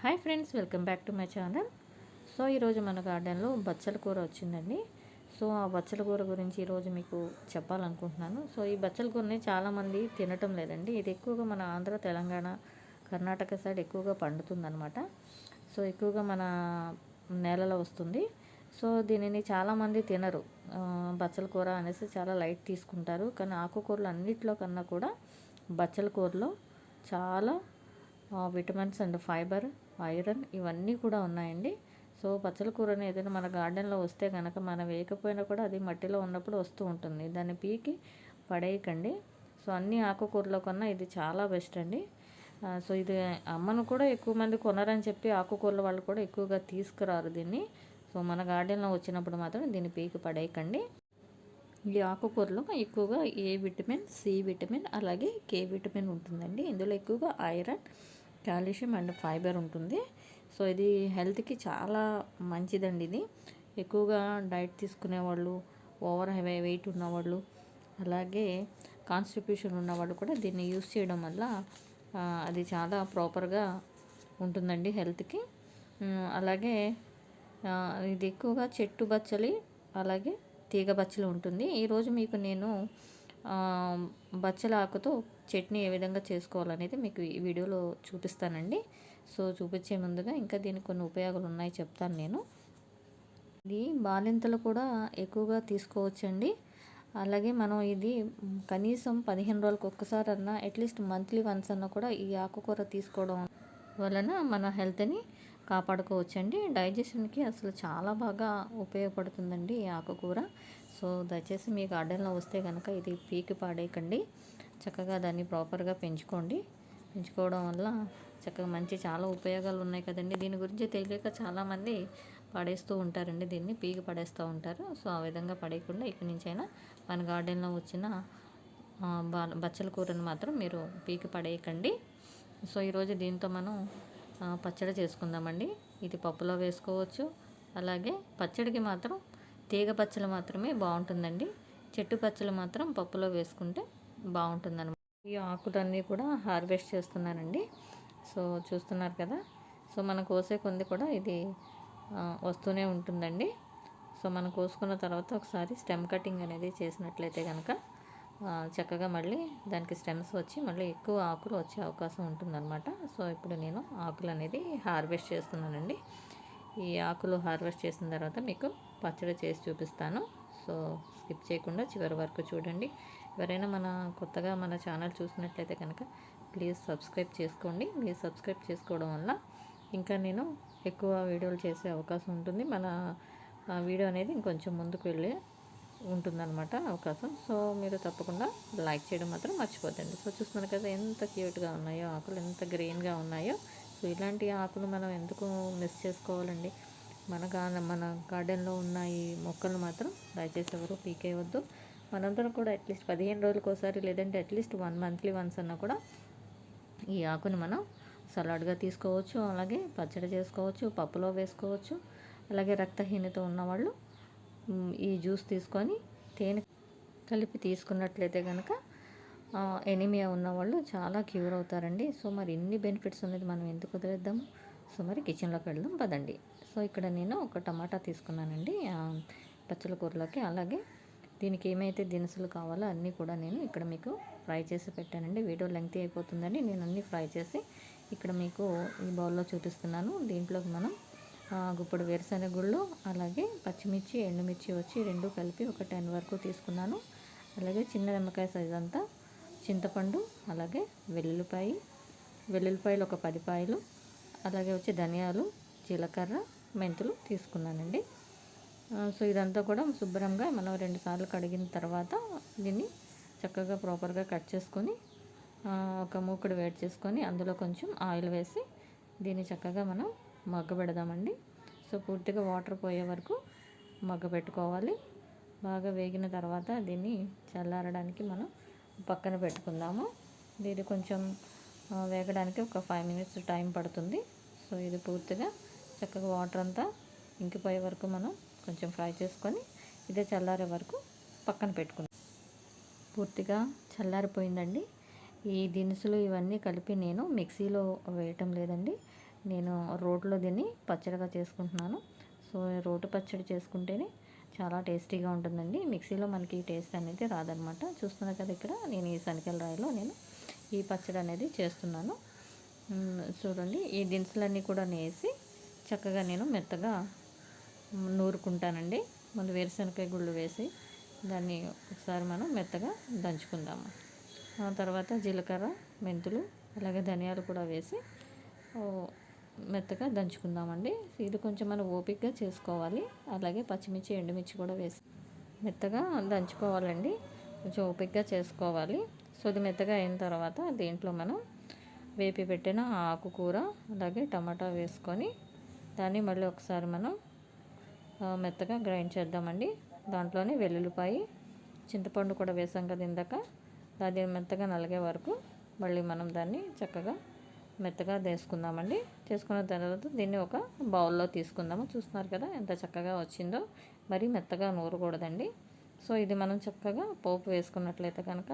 Hi friends welcome back to my channel. So ఈరోజు మన గార్డెన్లో బచ్చల కూర వచ్చిందండి. సో ఆ బచ్చల కూర గురించి ఈరోజు మీకు చెప్పాలనుకుంటున్నాను. సో ఈ బచ్చల కూరని చాలామంది తినటం లేదండి. ఇది ఎక్కువగా మన ఆంధ్ర తెలంగాణ కర్ణాటక సైడ్ ఎక్కువగా పండుతుందన్నమాట. సో ఎక్కువగా మన నేలలో వస్తుంది. సో దీనిని చాలామంది తినరు. బచ్చల కూర అనేసి చాలా లైట్ తీసుకుంటారు. కానీ ఆకుకూరలు అన్నిట్లో కన్నా కూడా బచ్చల కూరలో చాలా విటమిన్స్ అండ్ ఫైబర్ ఐరన్ ఇవన్నీ కూడా ఉన్నాయండి. సో పచ్చల కూరని ఏదైనా మన గార్డెన్లో వస్తే కనుక మనం వేయకపోయినా కూడా అది మట్టిలో ఉన్నప్పుడు వస్తూ ఉంటుంది. దాన్ని పీకి పడేయకండి. సో అన్ని ఆకుకూరలో కన్నా ఇది చాలా బెస్ట్ అండి. సో ఇది అమ్మను కూడా ఎక్కువ మంది కొనరని చెప్పి ఆకుకూరల వాళ్ళు కూడా ఎక్కువగా తీసుకురారు దీన్ని. సో మన గార్డెన్లో వచ్చినప్పుడు మాత్రం దీన్ని పీకి పడేయకండి. ఈ ఆకుకూరలో ఎక్కువగా ఏ విటమిన్ సి విటమిన్ అలాగే కే విటమిన్ ఉంటుందండి. ఇందులో ఎక్కువగా ఐరన్ కాల్షియం అండ్ ఫైబర్ ఉంటుంది. సో ఇది హెల్త్కి చాలా మంచిదండి ఇది. ఎక్కువగా డైట్ తీసుకునే వాళ్ళు ఓవర్ వెయిట్ ఉన్నవాళ్ళు అలాగే కాన్స్టిట్యూషన్ ఉన్నవాళ్ళు కూడా దీన్ని యూస్ చేయడం వల్ల అది చాలా ప్రాపర్గా ఉంటుందండి హెల్త్కి. అలాగే ఇది ఎక్కువగా చెట్టు బచ్చలి అలాగే తీగ బచ్చలు ఉంటుంది. ఈరోజు మీకు నేను బచ్చల ఆకుతో చట్నీ ఏ విధంగా చేసుకోవాలనేది మీకు ఈ వీడియోలో చూపిస్తానండి. సో చూపించే ముందుగా ఇంకా దీనికి కొన్ని ఉపయోగాలు ఉన్నాయి చెప్తాను నేను. ఇది బాలింతలు కూడా ఎక్కువగా తీసుకోవచ్చండి. అలాగే మనం ఇది కనీసం పదిహేను రోజులకు ఒక్కసారి అన్నా అట్లీస్ట్ మంత్లీ వన్స్ అన్నా కూడా ఈ ఆకుకూర తీసుకోవడం వలన మన హెల్త్ని కాపాడుకోవచ్చండి. డైజెషన్కి అసలు చాలా బాగా ఉపయోగపడుతుందండి ఈ ఆకుకూర. సో దయచేసి మీ గార్డెన్లో వస్తే కనుక ఇది పీకి పాడేయకండి. చక్కగా దాన్ని ప్రాపర్గా పెంచుకోండి. పెంచుకోవడం వల్ల చక్కగా మంచి చాలా ఉపయోగాలు ఉన్నాయి కదండి. దీని గురించి తెలియక చాలామంది పడేస్తూ ఉంటారండి. దీన్ని పీకి పడేస్తూ ఉంటారు. సో ఆ విధంగా పడేయకుండా ఇక్కడి నుంచైనా మన గార్డెన్లో వచ్చిన బచ్చల కూరను మాత్రం మీరు పీకి పడేయకండి. సో ఈరోజు దీంతో మనం పచ్చడి చేసుకుందామండి. ఇది పప్పులో వేసుకోవచ్చు. అలాగే పచ్చడికి మాత్రం తీగ పచ్చలు మాత్రమే బాగుంటుందండి. చెట్టు పచ్చలు మాత్రం పప్పులో వేసుకుంటే బాగుంటుందన్నమాట. ఈ ఆకులన్నీ కూడా హార్వెస్ట్ చేస్తున్నానండి. సో చూస్తున్నారు కదా? సో మనం కోసే కొంది కూడా ఇది వస్తూనే ఉంటుందండి. సో మనం కోసుకున్న తర్వాత ఒకసారి స్టెమ్ కటింగ్ అనేది చేసినట్లయితే కనుక చక్కగా మళ్ళీ దానికి స్టెమ్స్ వచ్చి మళ్ళీ ఎక్కువ ఆకులు వచ్చే అవకాశం ఉంటుందన్నమాట. సో ఇప్పుడు నేను ఆకులు అనేది హార్వెస్ట్ చేస్తున్నానండి. ఈ ఆకులు హార్వెస్ట్ చేసిన తర్వాత మీకు పచ్చడి చేసి చూపిస్తాను. సో స్కిప్ చేయకుండా చివరి వరకు చూడండి. ఎవరైనా మన కొత్తగా మన ఛానల్ చూసినట్లయితే కనుక ప్లీజ్ సబ్స్క్రైబ్ చేసుకోండి. మీరు సబ్స్క్రైబ్ చేసుకోవడం వల్ల ఇంకా నేను ఎక్కువ వీడియోలు చేసే అవకాశం ఉంటుంది. మన వీడియో అనేది ఇంకొంచెం ముందుకు వెళ్ళే ఉంటుందన్నమాట అవకాశం. సో మీరు తప్పకుండా లైక్ చేయడం మాత్రం మర్చిపోద్దండి. సో చూస్తున్నారు కదా ఎంత క్యూట్గా ఉన్నాయో ఆకులు ఎంత గ్రీన్గా ఉన్నాయో. సో ఇలాంటి ఆకులు మనం ఎందుకు మిస్ చేసుకోవాలండి? మన గా మన గార్డెన్లో ఉన్న ఈ మొక్కలు మాత్రం దయచేసి ఎవరు పీకేయవద్దు మనందరం కూడా అట్లీస్ట్ పదిహేను రోజులకు ఒకసారి లేదంటే అట్లీస్ట్ వన్ మంత్లీ వన్స్ అన్నా కూడా ఈ ఆకును మనం సలాడ్గా తీసుకోవచ్చు. అలాగే పచ్చడి చేసుకోవచ్చు పప్పులో వేసుకోవచ్చు. అలాగే రక్తహీనత ఉన్నవాళ్ళు ఈ జ్యూస్ తీసుకొని తేనె కలిపి తీసుకున్నట్లయితే కనుక ఎనిమియా ఉన్నవాళ్ళు చాలా క్యూర్ అవుతారండి. సో మరి ఇన్ని బెనిఫిట్స్ ఉన్నది మనం ఎందుకు వదిలేద్దాము? సో మరి కిచెన్లోకి వెళ్దాం పదండి. సో ఇక్కడ నేను ఒక టమాటా తీసుకున్నానండి. పచ్చల కూరలోకి. అలాగే దీనికి ఏమైతే దినుసులు కావాలో అన్నీ కూడా నేను ఇక్కడ మీకు ఫ్రై చేసి పెట్టానండి. వీడియో లెంగ్తీ అయిపోతుందని నేను అన్నీ ఫ్రై చేసి ఇక్కడ మీకు ఈ బౌల్లో చూపిస్తున్నాను. దీంట్లోకి మనం గుప్పుడు వేరుశనగ గుళ్ళు అలాగే పచ్చిమిర్చి ఎండుమిర్చి వచ్చి రెండు కలిపి ఒక టెన్ వరకు తీసుకున్నాను. అలాగే చిన్న నిమ్మకాయ సైజ్ అంతా చింతపండు అలాగే వెల్లుల్లిపాయ వెల్లుల్లిపాయలు ఒక పది పాయలు అలాగే వచ్చి ధనియాలు జీలకర్ర మెంతులు తీసుకున్నానండి. సో ఇదంతా కూడా శుభ్రంగా మనం రెండు సార్లు కడిగిన తర్వాత దీన్ని చక్కగా ప్రాపర్గా కట్ చేసుకొని ఒక మూకుడు వేడి చేసుకొని అందులో కొంచెం ఆయిల్ వేసి దీన్ని చక్కగా మనం మగ్గ పెడదామండి. సో పూర్తిగా వాటర్ పోయే వరకు మగ్గ పెట్టుకోవాలి. బాగా వేగిన తర్వాత దీన్ని చల్లారడానికి మనం పక్కన పెట్టుకుందాము. దీన్ని కొంచెం వేగడానికి ఒక ఫైవ్ మినిట్స్ టైం పడుతుంది. సో ఇది పూర్తిగా చక్కగా వాటర్ అంతా ఇంకిపోయే వరకు మనం కొంచెం ఫ్రై చేసుకొని ఇదే చల్లారే వరకు పక్కన పెట్టుకుందాం. పూర్తిగా చల్లారిపోయిందండి. ఈ దినుసులు ఇవన్నీ కలిపి నేను మిక్సీలో వేయటం లేదండి. నేను రోట్లో దీన్ని పచ్చడిగా చేసుకుంటున్నాను. సో రోటి పచ్చడి చేసుకుంటేనే చాలా టేస్టీగా ఉంటుందండి. మిక్సీలో మనకి టేస్ట్ అనేది రాదనమాట. చూస్తున్నారు కదా ఇక్కడ నేను ఈ శనగల రాయిలో నేను ఈ పచ్చడి అనేది చేస్తున్నాను. చూడండి ఈ దినుసులన్నీ కూడా వేసి చక్కగా నేను మెత్తగా నూరుకుంటానండి. ముందు వేరుశనగకాయ గుళ్ళు వేసి దాన్ని ఒకసారి మనం మెత్తగా దంచుకుందాము. తర్వాత జీలకర్ర మెంతులు అలాగే ధనియాలు కూడా వేసి మెత్తగా దంచుకుందామండి. ఇది కొంచెం మనం ఓపికగా చేసుకోవాలి. అలాగే పచ్చిమిర్చి ఎండుమిర్చి కూడా వేసి మెత్తగా దంచుకోవాలండి. కొంచెం ఓపికగా చేసుకోవాలి. సో ఇది మెత్తగా అయిన తర్వాత దీంట్లో మనం వేపి పెట్టిన ఆకుకూర అలాగే టమాటా వేసుకొని దాన్ని మళ్ళీ ఒకసారి మనం మెత్తగా గ్రైండ్ చేద్దామండి. దాంట్లోనే వెల్లుల్లిపాయి చింతపండు కూడా వేసాం కదా ఇందాక. దాన్ని మెత్తగా నలిగే వరకు మళ్ళీ మనం దాన్ని చక్కగా మెత్తగా తీసుకుందామండి చేసుకున్న తర్వాత దీన్ని ఒక బౌల్లో తీసుకుందాము. చూస్తున్నారు కదా ఎంత చక్కగా వచ్చిందో. మరీ మెత్తగా నూరకూడదండి. సో ఇది మనం చక్కగా పోపు వేసుకున్నట్లయితే కనుక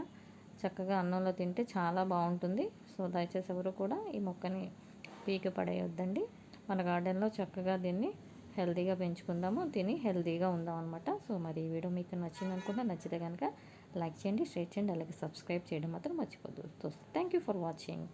చక్కగా అన్నంలో తింటే చాలా బాగుంటుంది. సో దయచేసి ఎవరు కూడా ఈ మొక్కని పీకి పడేయొద్దండి. మన గార్డెన్లో చక్కగా దీన్ని హెల్తీగా పెంచుకుందాము. తిని హెల్తీగా ఉందాం అనమాట సో మరి ఈ వీడియో మీకు నచ్చింది అనుకుంటే నచ్చితే కనుక లైక్ చేయండి షేర్ చేయండి అలాగే సబ్స్క్రైబ్ చేయడం మాత్రం మర్చిపోద్దు. Thank you for watching.